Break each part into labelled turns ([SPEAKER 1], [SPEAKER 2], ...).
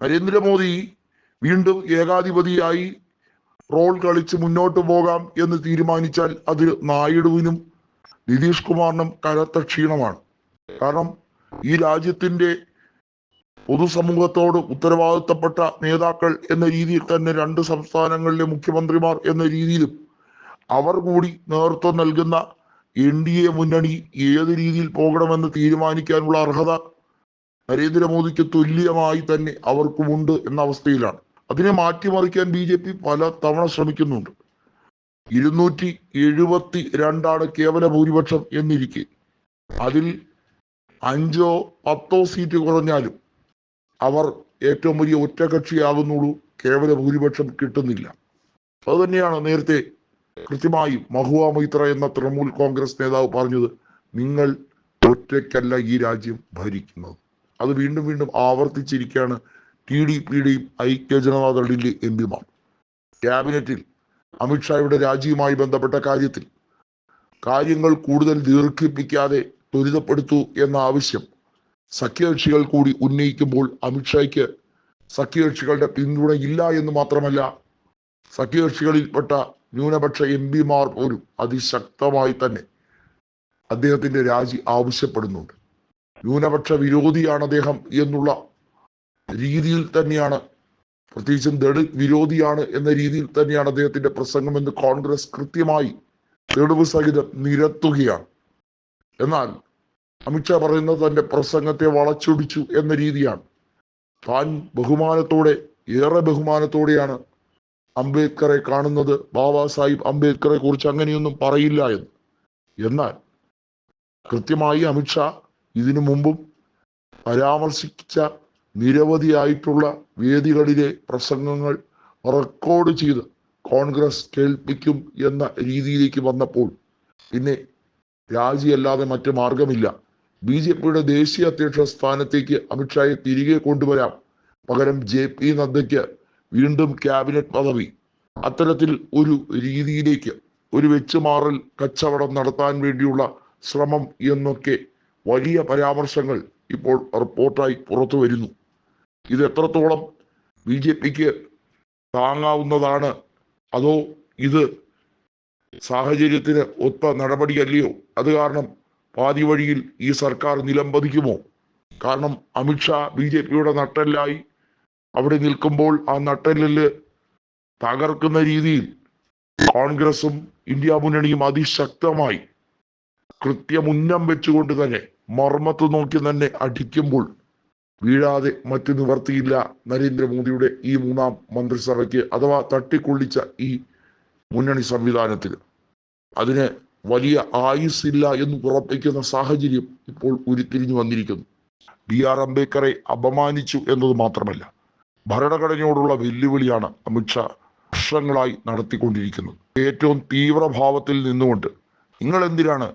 [SPEAKER 1] നരേന്ദ്രമോദി വീണ്ടും ഏകാധിപതിയായി റോൾ കളിച്ച് മുന്നോട്ട് പോകാം എന്ന് തീരുമാനിച്ചാൽ അത് നായിഡുവിനും നിതീഷ് കുമാറിനും കനത്ത ക്ഷീണമാണ്. കാരണം ഈ രാജ്യത്തിന്റെ പൊതുസമൂഹത്തോട് ഉത്തരവാദിത്തപ്പെട്ട നേതാക്കൾ എന്ന രീതിയിൽ തന്നെ രണ്ട് സംസ്ഥാനങ്ങളിലെ മുഖ്യമന്ത്രിമാർ എന്ന രീതിയിലും അവർ കൂടി നേതൃത്വം നൽകുന്ന എൻ ഡി എ മുന്നണി ഏത് രീതിയിൽ പോകണമെന്ന് തീരുമാനിക്കാനുള്ള അർഹത നരേന്ദ്രമോദിക്ക് തുല്യമായി തന്നെ അവർക്കുമുണ്ട് എന്ന അവസ്ഥയിലാണ്. അതിനെ മാറ്റിമറിക്കാൻ ബി ജെ പി പല തവണ ശ്രമിക്കുന്നുണ്ട്. ഇരുന്നൂറ്റി എഴുപത്തി രണ്ടാണ് കേവല ഭൂരിപക്ഷം എന്നിരിക്കെ. അതിൽ അഞ്ചോ പത്തോ സീറ്റ് കുറഞ്ഞാലും അവർ ഏറ്റവും വലിയ ഒറ്റകക്ഷിയാകുന്നുള്ളൂ. കേവല ഭൂരിപക്ഷം കിട്ടുന്നില്ല. അതുതന്നെയാണ് നേരത്തെ കൃത്യമായി മഹുവ മൈത്ര എന്ന തൃണമൂൽ കോൺഗ്രസ് നേതാവ് പറഞ്ഞത് നിങ്ങൾ ഒറ്റയ്ക്കല്ല ഈ രാജ്യം ഭരിക്കുന്നത്. അത് വീണ്ടും വീണ്ടും ആവർത്തിച്ചിരിക്കുകയാണ് ടി ഡി പിയുടെയും ഐക്യ ജനതാദളിലെ എം പിമാർ ക്യാബിനറ്റിൽ അമിത്ഷായുടെ രാജിയുമായി ബന്ധപ്പെട്ട കാര്യത്തിൽ കാര്യങ്ങൾ കൂടുതൽ ദീർഘിപ്പിക്കാതെ ത്വരിതപ്പെടുത്തൂ എന്ന ആവശ്യം സഖ്യകക്ഷികൾ കൂടി ഉന്നയിക്കുമ്പോൾ അമിത്ഷായ്ക്ക് സഖ്യകക്ഷികളുടെ പിന്തുണയില്ല എന്ന് മാത്രമല്ല സഖ്യകക്ഷികളിൽപ്പെട്ട ന്യൂനപക്ഷ എം പിമാർ പോലും അതിശക്തമായി തന്നെ അദ്ദേഹത്തിന്റെ രാജി ആവശ്യപ്പെടുന്നുണ്ട്. ന്യൂനപക്ഷ വിരോധിയാണ് അദ്ദേഹം എന്നുള്ള രീതിയിൽ തന്നെയാണ്. പ്രത്യേകിച്ചും ദളിത് വിരോധിയാണ് എന്ന രീതിയിൽ തന്നെയാണ് അദ്ദേഹത്തിന്റെ പ്രസംഗം എന്ന് കോൺഗ്രസ് കൃത്യമായി തെളിവ് സഹിതം നിരത്തുകയാണ്. എന്നാൽ അമിത്ഷാ പറയുന്നത് തന്റെ പ്രസംഗത്തെ വളച്ചൊടിച്ചു എന്ന രീതിയാണ്. താൻ ബഹുമാനത്തോടെ ഏറെ ബഹുമാനത്തോടെയാണ് അംബേദ്കറെ കാണുന്നത്. ബാബാ സാഹിബ് അംബേദ്കറെ കുറിച്ച് അങ്ങനെയൊന്നും പറയില്ല എന്ന്. എന്നാൽ കൃത്യമായി അമിത്ഷാ ഇതിനു മുമ്പും പരാമർശിച്ച നിരവധിയായിട്ടുള്ള വേദികളിലെ പ്രസംഗങ്ങൾ റെക്കോർഡ് ചെയ്ത് കോൺഗ്രസ് കേൾപ്പിക്കും എന്ന രീതിയിലേക്ക് വന്നപ്പോൾ പിന്നെ രാജിയല്ലാതെ മറ്റു മാർഗമില്ല. ബി ജെ പിയുടെ ദേശീയ അധ്യക്ഷ സ്ഥാനത്തേക്ക് അമിത്ഷായെ തിരികെ കൊണ്ടുവരാം. പകരം ജെ പി നദ്ദയ്ക്ക് വീണ്ടും ക്യാബിനറ്റ് പദവി. അത്തരത്തിൽ ഒരു രീതിയിലേക്ക് ഒരു വെച്ചുമാറൽ കച്ചവടം നടത്താൻ വേണ്ടിയുള്ള ശ്രമം എന്നൊക്കെ വലിയ പരാമർശങ്ങൾ ഇപ്പോൾ റിപ്പോർട്ടായി പുറത്തു വരുന്നു. ഇത് എത്രത്തോളം ബി ജെ പിക്ക് താങ്ങാവുന്നതാണ്? അതോ ഇത് സാഹചര്യത്തിന് ഒത്ത നടപടിയല്ലയോ? അത് കാരണം പാതി വഴിയിൽ ഈ സർക്കാർ നിലംപതിക്കുമോ? കാരണം അമിത്ഷാ ബി ജെ പിയുടെ നട്ടെല്ലായി അവിടെ നിൽക്കുമ്പോൾ ആ നട്ടെല്ലിൽ തകർക്കുന്ന രീതിയിൽ കോൺഗ്രസും ഇന്ത്യ മുന്നണിയും അതിശക്തമായി കൃത്യമുന്നം വെച്ചുകൊണ്ട് തന്നെ മർമ്മത്ത് നോക്കി തന്നെ അടിക്കുമ്പോൾ വീഴാതെ മറ്റു നിവർത്തിയില്ല നരേന്ദ്രമോദിയുടെ ഈ മൂന്നാം മന്ത്രിസഭയ്ക്ക് അഥവാ തട്ടിക്കൊള്ളിച്ച ഈ മുന്നണി സംവിധാനത്തിൽ. അതിന് വലിയ ആയുസ്സില്ല എന്ന് ഉറപ്പിക്കുന്ന സാഹചര്യം ഇപ്പോൾ ഉരുത്തിരിഞ്ഞു വന്നിരിക്കുന്നു. ബി ആർ അംബേദ്കറെ അപമാനിച്ചു എന്നത് മാത്രമല്ല ഭരണഘടനയോടുള്ള വെല്ലുവിളിയാണ് അമിത്ഷാ വർഷങ്ങളായി നടത്തിക്കൊണ്ടിരിക്കുന്നത്. ഏറ്റവും തീവ്രഭാവത്തിൽ നിന്നുകൊണ്ട് നിങ്ങൾ എന്തിനാണ്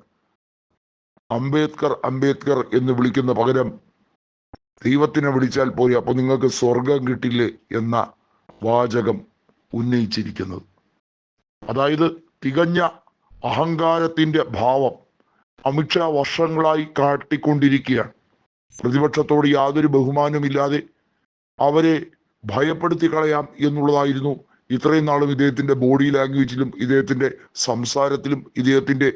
[SPEAKER 1] അംബേദ്കർ അംബേദ്കർ എന്ന് വിളിക്കുന്ന പകരം ദൈവത്തിനെ വിളിച്ചാൽ പോയി അപ്പോൾ നിങ്ങൾക്ക് സ്വർഗം കിട്ടില്ലേ എന്ന വാചകം ഉന്നയിച്ചിരിക്കുന്നത്. അതായത് തികഞ്ഞ അഹങ്കാരത്തിന്റെ ഭാവം അമിത്ഷാ വർഷങ്ങളായി കാട്ടിക്കൊണ്ടിരിക്കുകയാണ്. പ്രതിപക്ഷത്തോട് യാതൊരു ബഹുമാനമില്ലാതെ അവരെ ഭയപ്പെടുത്തി കളയാം എന്നുള്ളതായിരുന്നു ഇത്രയും നാളും ഇദ്ദേഹത്തിന്റെ ബോഡി ലാംഗ്വേജിലും ഇദ്ദേഹത്തിന്റെ സംസാരത്തിലും ഇദ്ദേഹത്തിന്റെ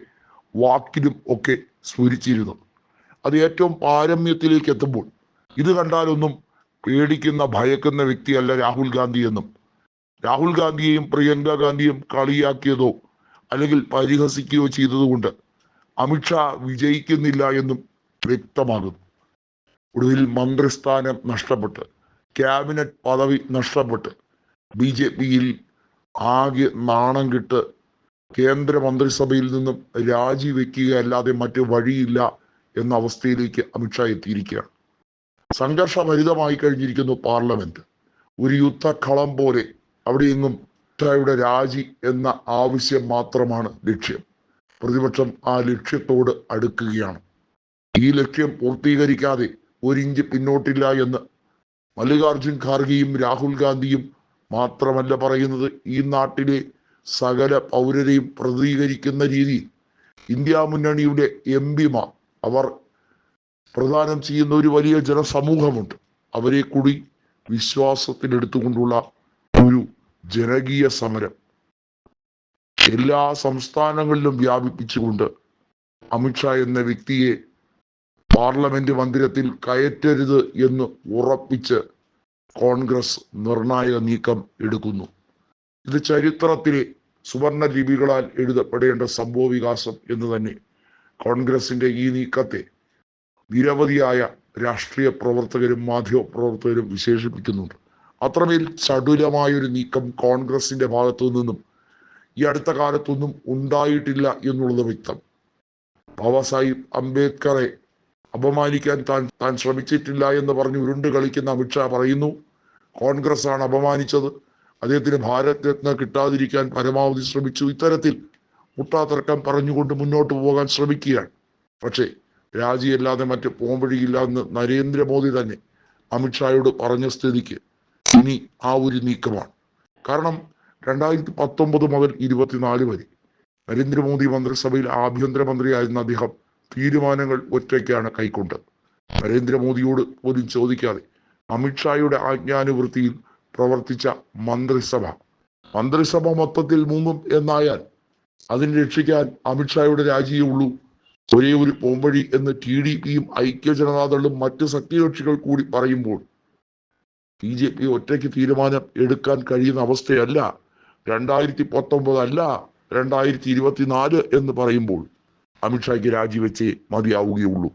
[SPEAKER 1] വാക്കിലും ഒക്കെ സ്മരിച്ചിരുന്നു അത് ഏറ്റവും പാരമ്യത്തിലേക്ക് എത്തുമ്പോൾ ഇത് കണ്ടാലൊന്നും പേടിക്കുന്ന ഭയക്കുന്ന വ്യക്തിയല്ല രാഹുൽ ഗാന്ധി എന്നും. രാഹുൽ ഗാന്ധിയെയും പ്രിയങ്ക ഗാന്ധിയും കളിയാക്കിയതോ അല്ലെങ്കിൽ പരിഹസിക്കുകയോ ചെയ്തതുകൊണ്ട് അമിത്ഷാ വിജയിക്കുന്നില്ല എന്നും വ്യക്തമാകുന്നു. ഒടുവിൽ മന്ത്രിസ്ഥാനം നഷ്ടപ്പെട്ട് ക്യാബിനറ്റ് പദവി നഷ്ടപ്പെട്ട് ബി ജെ പിയിൽ ആകെ നാണം കിട്ട് കേന്ദ്ര മന്ത്രിസഭയിൽ നിന്നും രാജിവെക്കുകയല്ലാതെ മറ്റു വഴിയില്ല എന്ന അവസ്ഥയിലേക്ക് അമിത്ഷാ എത്തിയിരിക്കുകയാണ്. സംഘർഷഭരിതമായി കഴിഞ്ഞിരിക്കുന്നു പാർലമെന്റ്. ഒരു യുദ്ധക്കളം പോലെ അവിടെയെങ്ങും അമിത്ഷായുടെ രാജി എന്ന ആവശ്യം മാത്രമാണ് ലക്ഷ്യം. പ്രതിപക്ഷം ആ ലക്ഷ്യത്തോട് അടുക്കുകയാണ്. ഈ ലക്ഷ്യം പൂർത്തീകരിക്കാതെ ഒരിഞ്ച് പിന്നോട്ടില്ല എന്ന് മല്ലികാർജുൻ ഖാർഗെയും രാഹുൽ ഗാന്ധിയും മാത്രമല്ല പറയുന്നത് ഈ നാട്ടിലെ സകല പൗരരെയും പ്രതികരിക്കുന്ന രീതിയിൽ ഇന്ത്യ മുന്നണിയുടെ എം പിമാർ. അവർ പ്രദാനം ചെയ്യുന്ന ഒരു വലിയ ജനസമൂഹമുണ്ട്. അവരെ കൂടി വിശ്വാസത്തിലെടുത്തുകൊണ്ടുള്ള ഒരു ജനകീയ സമരം. എല്ലാ സംസ്ഥാനങ്ങളിലും വ്യാപിപ്പിച്ചുകൊണ്ട് അമിത്ഷാ എന്ന വ്യക്തിയെ പാർലമെന്റ് മന്ദിരത്തിൽ കയറ്റരുത് എന്ന് ഉറപ്പിച്ച് കോൺഗ്രസ് നിർണായക നീക്കം എടുക്കുന്നു. ഇത് ചരിത്രത്തിലെ സുവർണ ലിപികളാൽ എഴുതപ്പെടേണ്ട സംഭവ വികാസം എന്ന് തന്നെ കോൺഗ്രസിന്റെ ഈ നീക്കത്തെ നിരവധിയായ രാഷ്ട്രീയ പ്രവർത്തകരും മാധ്യമ പ്രവർത്തകരും വിശേഷിപ്പിക്കുന്നുണ്ട്. അത്രമേൽ ചടുലമായൊരു നീക്കം കോൺഗ്രസിന്റെ ഭാഗത്തു നിന്നും ഈ അടുത്ത കാലത്തൊന്നും ഉണ്ടായിട്ടില്ല എന്നുള്ളത് വ്യക്തം. ബാബാ സാഹിബ് അംബേദ്കറെ അപമാനിക്കാൻ താൻ താൻ ശ്രമിച്ചിട്ടില്ല എന്ന് പറഞ്ഞ് ഉരുണ്ട് കളിക്കുന്ന അമിത്ഷാ പറയുന്നു കോൺഗ്രസ് ആണ് അപമാനിച്ചത് അദ്ദേഹത്തിന് ഭാരത് രത്ന കിട്ടാതിരിക്കാൻ പരമാവധി ശ്രമിച്ചു. ഇത്തരത്തിൽ മുട്ടാതർക്കം പറഞ്ഞുകൊണ്ട് മുന്നോട്ട് പോകാൻ ശ്രമിക്കുകയാണ്. പക്ഷേ രാജിയല്ലാതെ മറ്റ് പോംവഴിയില്ല എന്ന് നരേന്ദ്രമോദി തന്നെ അമിത്ഷായോട് പറഞ്ഞ സ്ഥിതിക്ക് ഇനി ആ ഒരു നീക്കമാണ്. കാരണം രണ്ടായിരത്തി പത്തൊമ്പത് മുതൽ ഇരുപത്തിനാല് വരെ നരേന്ദ്രമോദി മന്ത്രിസഭയിൽ ആഭ്യന്തരമന്ത്രിയായിരുന്ന അദ്ദേഹം തീരുമാനങ്ങൾ ഒറ്റയ്ക്കാണ് കൈക്കൊണ്ടത്. നരേന്ദ്രമോദിയോട് പോലും ചോദിക്കാതെ അമിത്ഷായുടെ ആജ്ഞാനുവൃത്തിയിൽ പ്രവർത്തിച്ച മന്ത്രിസഭ. മന്ത്രിസഭ മൊത്തത്തിൽ മുങ്ങും എന്നായാൽ അതിനെ രക്ഷിക്കാൻ അമിത്ഷായുടെ രാജിയേ ഉള്ളൂ. ഒരേ ഒരു പോംവഴി എന്ന് ടി ഡി പിയും ഐക്യ ജനതാദളും മറ്റ് സഖ്യകക്ഷികൾ കൂടി പറയുമ്പോൾ ബി ജെ പി ഒറ്റയ്ക്ക് തീരുമാനം എടുക്കാൻ കഴിയുന്ന അവസ്ഥയല്ല. രണ്ടായിരത്തി പത്തൊമ്പത് അല്ല രണ്ടായിരത്തി ഇരുപത്തിനാല് എന്ന് പറയുമ്പോൾ അമിത്ഷായ്ക്ക് രാജിവെച്ചേ മതിയാവുകയുള്ളൂ.